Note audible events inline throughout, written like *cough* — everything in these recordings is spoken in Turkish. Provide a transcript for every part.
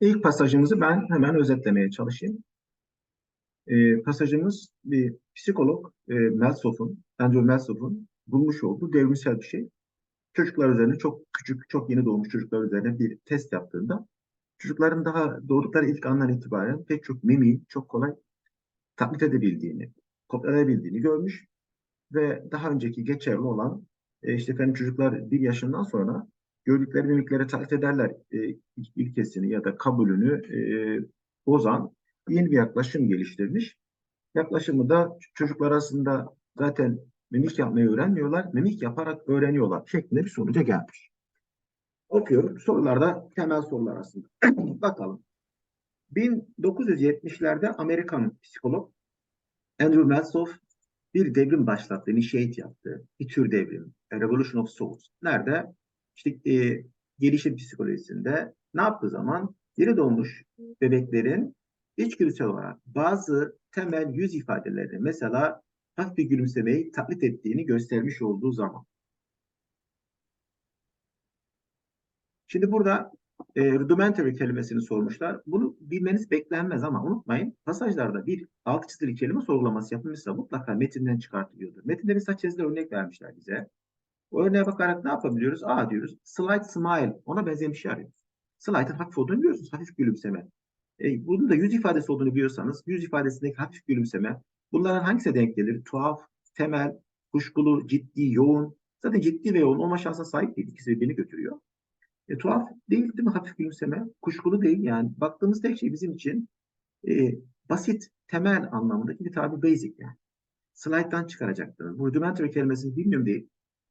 İlk pasajımızı ben hemen özetlemeye çalışayım. Ee, pasajımız bir psikolog e, Melsof'un, Andrew Melsof'un bulmuş olduğu devrimsel bir şey. Çocuklar üzerine çok küçük, çok yeni doğmuş çocuklar üzerine bir test yaptığında çocukların daha doğdukları ilk andan itibaren pek çok mimi çok kolay taklit edebildiğini, kopyalayabildiğini görmüş ve daha önceki geçerli olan e, işte efendim çocuklar bir yaşından sonra gördükleri mimikleri taklit ederler e, ilkesini ya da kabulünü e, bozan yeni bir yaklaşım geliştirmiş. Yaklaşımı da çocuklar arasında zaten mimik yapmayı öğrenmiyorlar, mimik yaparak öğreniyorlar şeklinde bir sonuca gelmiş. Okuyorum. Sorularda temel sorular aslında. *clears throat* Bakalım. 1970'lerde Amerikan psikolog Andrew Meltzoff bir devrim başlattı, initiate yaptı. Bir tür devrim. A Revolution of Souls. Nerede? İşte e, gelişim psikolojisinde ne yaptığı zaman yeni doğmuş bebeklerin içgüdüsel olarak bazı temel yüz ifadelerini mesela hafif bir gülümsemeyi taklit ettiğini göstermiş olduğu zaman. Şimdi burada e, rudimentary kelimesini sormuşlar. Bunu bilmeniz beklenmez ama unutmayın pasajlarda bir alt çizili kelime sorgulaması yapılmışsa mutlaka metinden çıkartılıyordur. Metinde bir saç örnek vermişler bize. O örneğe bakarak ne yapabiliyoruz? A diyoruz. Slight smile. Ona benzeyen bir şey arıyoruz. Slight'ın hafif olduğunu biliyorsunuz. Hafif gülümseme. E, bunun da yüz ifadesi olduğunu biliyorsanız yüz ifadesindeki hafif gülümseme bunların hangisine denk gelir? Tuhaf, temel, kuşkulu, ciddi, yoğun. Zaten ciddi ve yoğun olma şansına sahip değil. İkisi birbirini götürüyor. E, tuhaf değil değil mi hafif gülümseme? Kuşkulu değil yani. Baktığımız tek şey bizim için e, basit, temel anlamındaki bir tabi basic yani. Slide'dan çıkaracaktınız. Bu rudimentary kelimesini bilmiyorum değil.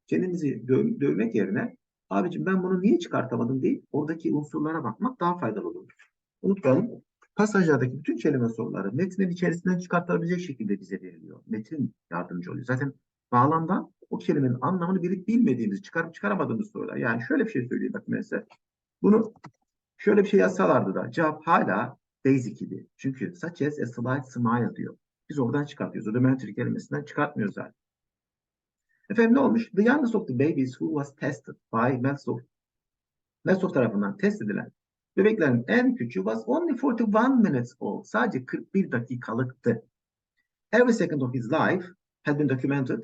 Kendinizi döv dövmek yerine abicim ben bunu niye çıkartamadım değil, oradaki unsurlara bakmak daha faydalı olur. Unutmayalım. Pasajlardaki bütün kelime soruları metnin içerisinden çıkartılabilecek şekilde bize veriliyor. Metin yardımcı oluyor. Zaten bağlamdan o kelimenin anlamını bilip bilmediğimiz, çıkarıp çıkaramadığımız sorular. Yani şöyle bir şey söyleyeyim bak mesela. Bunu şöyle bir şey yazsalardı da cevap hala basic idi. Çünkü such as a slight smile diyor. Biz oradan çıkartıyoruz. Rudimentary kelimesinden çıkartmıyoruz zaten. Efendim ne olmuş? The youngest of the babies who was tested by Meltzoff, Meltzoff tarafından test edilen bebeklerin en küçüğü was only 41 minutes old. Sadece 41 dakikalıktı. Every second of his life had been documented.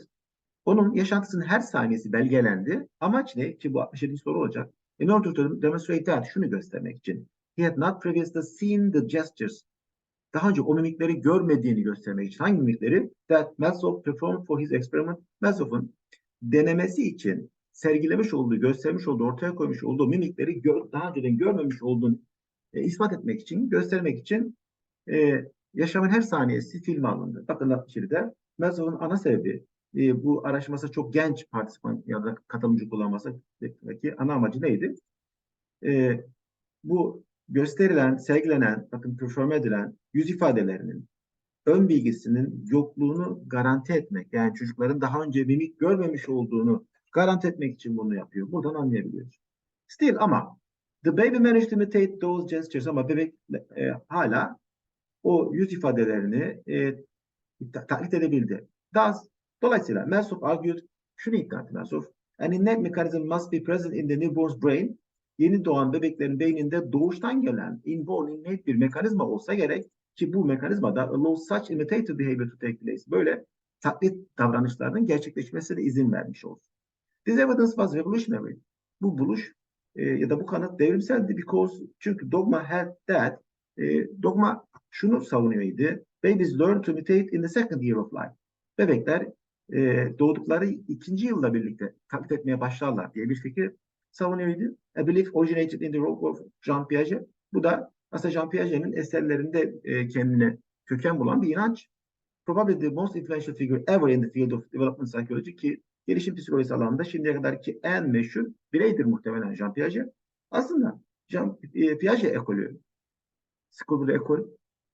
Onun yaşantısının her saniyesi belgelendi. Amaç ne? Ki bu 67. soru olacak. In order to demonstrate that, şunu göstermek için. He had not previously seen the gestures. Daha önce o mimikleri görmediğini göstermek için. Hangi mimikleri? That Meltzoff performed for his experiment. Meltzoff'un denemesi için sergilemiş olduğu, göstermiş olduğu, ortaya koymuş olduğu mimikleri gör, daha önceden görmemiş olduğunu e, ispat etmek için, göstermek için e, yaşamın her saniyesi filme alındı. Bakın şimdi Meltzoff'un ana sebebi e, bu araştırması çok genç partisipan ya da katılımcı kullanması ana amacı neydi? E, bu gösterilen, sergilenen, bakın perform edilen yüz ifadelerinin ön bilgisinin yokluğunu garanti etmek. Yani çocukların daha önce mimik görmemiş olduğunu garanti etmek için bunu yapıyor. Buradan anlayabiliyoruz. Still ama the baby managed to imitate those gestures ama bebek e, hala o yüz ifadelerini e, taklit edebildi. Does Dolayısıyla Melsof argued, şunu iddia etti Melsof, an innate mechanism must be present in the newborn's brain. Yeni doğan bebeklerin beyninde doğuştan gelen inborn innate bir mekanizma olsa gerek ki bu mekanizmada allows such imitative behavior to take place. Böyle taklit davranışlarının gerçekleşmesine izin vermiş olsun. This evidence was revolutionary. Bu buluş e, ya da bu kanıt devrimseldi because çünkü dogma had that e, dogma şunu savunuyordu. Babies learn to imitate in the second year of life. Bebekler e, doğdukları ikinci yılda birlikte taklit etmeye başlarlar diye bir fikir savunuyordu. A belief originated in the work of Jean Piaget. Bu da aslında Jean Piaget'in eserlerinde e, kendine köken bulan bir inanç. Probably the most influential figure ever in the field of development psychology ki gelişim psikolojisi alanında şimdiye kadar ki en meşhur bireydir muhtemelen Jean Piaget. Aslında Jean e, Piaget ekolü, School ekol,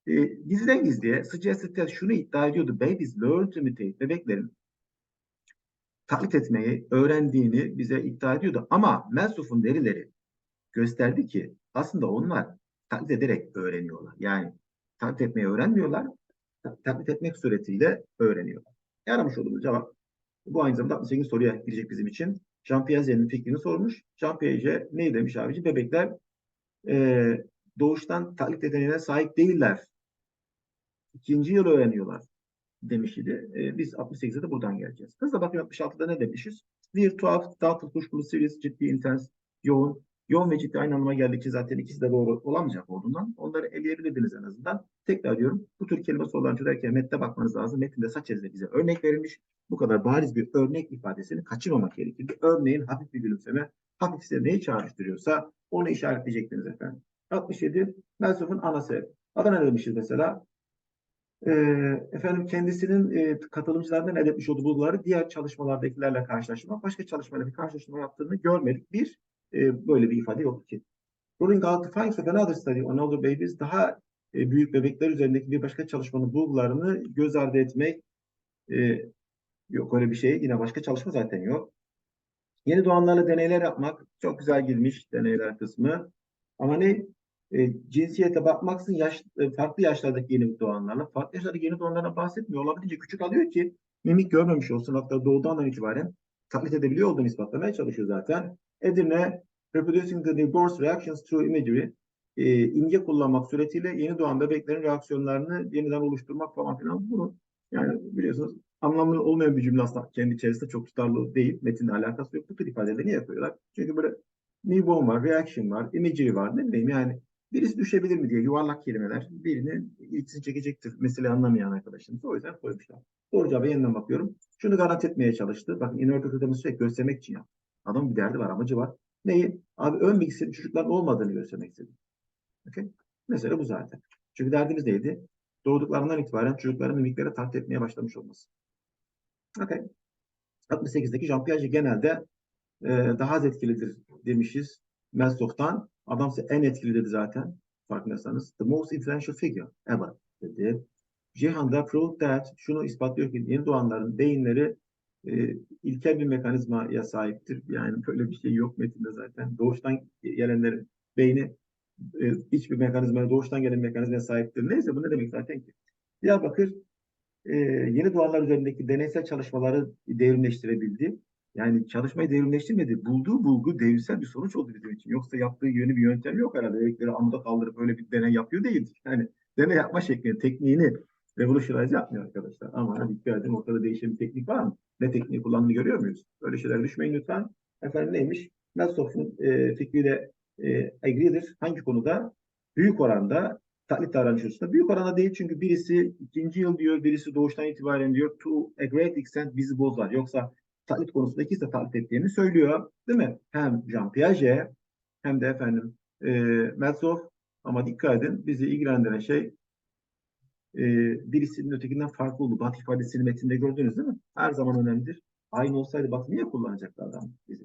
e, gizliden gizliye suggested şunu iddia ediyordu. Babies learn to imitate. Bebeklerin taklit etmeyi öğrendiğini bize iddia ediyordu. Ama Melsuf'un verileri gösterdi ki aslında onlar taklit ederek öğreniyorlar. Yani taklit etmeyi öğrenmiyorlar, taklit etmek suretiyle öğreniyorlar. Yaramış olduğumuz cevap bu aynı zamanda 68 soruya girecek bizim için. Jean Piaget'in fikrini sormuş. Jean Piaget ne demiş abici? Bebekler e, doğuştan taklit yeteneğine sahip değiller. İkinci yıl öğreniyorlar demiş idi. E, biz 68'de de buradan geleceğiz. Hızla bakın 66'da ne demişiz? Bir tuhaf, dağıtık, kuşkulu, serious, ciddi, intens, yoğun. Yoğun ve ciddi aynı anlama geldiği için zaten ikisi de doğru olamayacak olduğundan onları eleyebilirdiniz en azından. Tekrar diyorum bu tür kelime sorularını çözerken metne bakmanız lazım. Metinde saç ezde bize örnek verilmiş. Bu kadar bariz bir örnek ifadesini kaçırmamak gerekir. Bir örneğin hafif bir gülümseme, hafifse neyi çağrıştırıyorsa onu işaretleyecektiniz efendim. 67 Melsof'un ana sebebi. Adana demişiz mesela. Ee, efendim kendisinin e, katılımcılardan elde etmiş olduğu bulguları diğer çalışmalardakilerle karşılaştırmak, başka çalışmalarla bir karşılaştırma yaptığını görmedik. Bir, e, böyle bir ifade yok ki. Ruling out the findings of another study on older babies daha e, büyük bebekler üzerindeki bir başka çalışmanın bulgularını göz ardı etmek e, yok öyle bir şey. Yine başka çalışma zaten yok. Yeni doğanlarla deneyler yapmak çok güzel girmiş deneyler kısmı. Ama ne? E, cinsiyete bakmaksın yaş, e, farklı yaşlardaki yeni doğanlarla, farklı yaşlardaki yeni doğanlardan bahsetmiyor. Olabildiğince küçük alıyor ki mimik görmemiş olsun. Hatta doğduğundan itibaren taklit edebiliyor olduğunu ispatlamaya çalışıyor zaten. Edirne, reproducing the newborn's reactions through imagery, e, imge kullanmak suretiyle yeni doğan bebeklerin reaksiyonlarını yeniden oluşturmak falan filan. Bunu yani biliyorsunuz anlamlı olmayan bir cümle aslında kendi içerisinde çok tutarlı değil. Metinle alakası yok. Bu tür ifadeleri niye yapıyorlar? Çünkü böyle newborn var, reaction var, imagery var. Ne bileyim yani birisi düşebilir mi diye yuvarlak kelimeler birinin ilgisini çekecektir. Mesele anlamayan arkadaşımız. O yüzden koymuşlar. Doğru cevaba yeniden bakıyorum. Şunu garanti etmeye çalıştı. Bakın inverted ödemesi sürekli göstermek için yaptı. Adamın bir derdi var, amacı var. Neyi? Abi ön bilgisinin çocukların olmadığını göstermek istedi. Okay? Mesele bu zaten. Çünkü derdimiz neydi? Doğduklarından itibaren çocukların mimiklere taklit etmeye başlamış olması. Okay. 68'deki Jean Piaget genelde e, daha az etkilidir demişiz. Melsof'tan. Adam en etkili dedi zaten. Farkındaysanız. The most influential figure ever dedi. Cihan da proved that şunu ispatlıyor ki yeni doğanların beyinleri e, ilkel bir mekanizmaya sahiptir. Yani böyle bir şey yok metinde zaten. Doğuştan gelenlerin beyni e, hiçbir mekanizmaya, doğuştan gelen mekanizmaya sahiptir. Neyse bu ne demek zaten ki? Diyarbakır e, yeni doğanlar üzerindeki deneysel çalışmaları devrimleştirebildi. Yani çalışmayı devrimleştirmedi. Bulduğu bulgu devrimsel bir sonuç oldu bizim için. Yoksa yaptığı yeni bir yöntem yok herhalde. Bebekleri amuda kaldırıp öyle bir deney yapıyor değil. Yani deney yapma şeklini, tekniğini revolutionize yapmıyor arkadaşlar. Ama dikkat edin ortada değişen bir teknik var mı? Ne tekniği kullandığını görüyor muyuz? Böyle şeyler düşmeyin lütfen. Efendim neymiş? Melsof'un e, fikriyle e, agree'dir. Hangi konuda? Büyük oranda taklit davranış hususunda. Büyük oranda değil çünkü birisi ikinci yıl diyor, birisi doğuştan itibaren diyor to a great extent bizi bozar. Yoksa taklit konusunda ikisi de taklit ettiğini söylüyor. Değil mi? Hem Jean Piaget hem de efendim e, Meltzoff ama dikkat edin bizi ilgilendiren şey e, birisinin ötekinden farklı olduğu. Batı ifadesini metinde gördünüz değil mi? Her zaman önemlidir. Aynı olsaydı Batı niye kullanacaktı adam? Biz